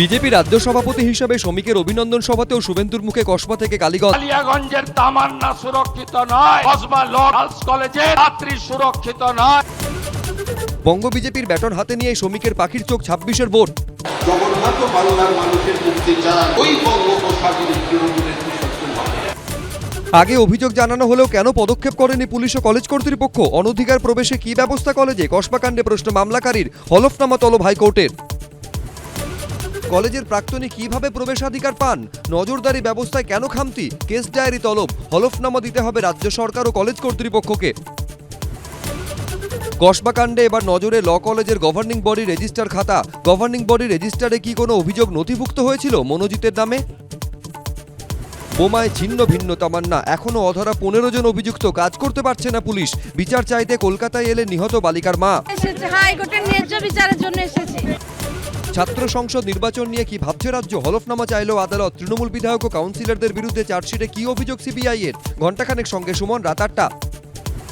BJP রাজ্য সভাপতি হিসাবে শ্রমিকের অভিনন্দন সভাতেও শুভেন্দুর মুখে কসবা থেকে কালিয়াগঞ্জের তামান্না সুরক্ষিত নয়। কসবা ল গার্লস কলেজে ছাত্রী সুরক্ষিত নয়। বঙ্গ বিজেপির ব্যাটন হাতে নিয়ে শ্রমিকের পাখির চোখ ছাব্বিশের ভোট। জগন্নাথ বাংলার মানুষের মুক্তি চান। ওই বঙ্গোপসাগরের তৃণমূলের আগে অভিযোগ জানানো হলেও কেন পদক্ষেপ করেনি পুলিশ ও কলেজ কর্তৃপক্ষ? অনধিকার প্রবেশে কি ব্যবস্থা কলেজে? কসবাকাণ্ডে প্রশ্ন মামলাকারীর হলফনামা তলব হাইকোর্টের। কলেজের প্রাক্তনী কীভাবে প্রবেশাধিকার পান? নজরদারি ব্যবস্থায় কেন খামতি? কেস ডায়েরি তলব। হলফনামা দিতে হবে রাজ্য সরকার ও কলেজ কর্তৃপক্ষকে। কসবাকাণ্ডে এবার নজরে ল কলেজের গভর্নিং বডি রেজিস্টার খাতা। গভর্নিং বডি রেজিস্টারে কি কোনো অভিযোগ নথিভুক্ত হয়েছিল মনোজিতের নামে? বোমায় ছিন্ন ভিন্ন তামান্না। এখনও অধরা পনেরো জন অভিযুক্ত। কাজ করতে পারছে না পুলিশ। বিচার চাইতে কলকাতায় এলে নিহত বালিকার মা। হাইকোর্টের ন্যায্য বিচারের জন্য এসেছে। ছাত্র সংসদ নির্বাচন নিয়ে কি ভাবছে রাজ্য? হলফনামা চাইল আদালত। তৃণমূল বিধায়ক ও কাউন্সিলরদের বিরুদ্ধে চার্জশিটে কি অভিযোগ সিবিআই এর ঘণ্টাখানেক সঙ্গে সুমন, রাত আটটা।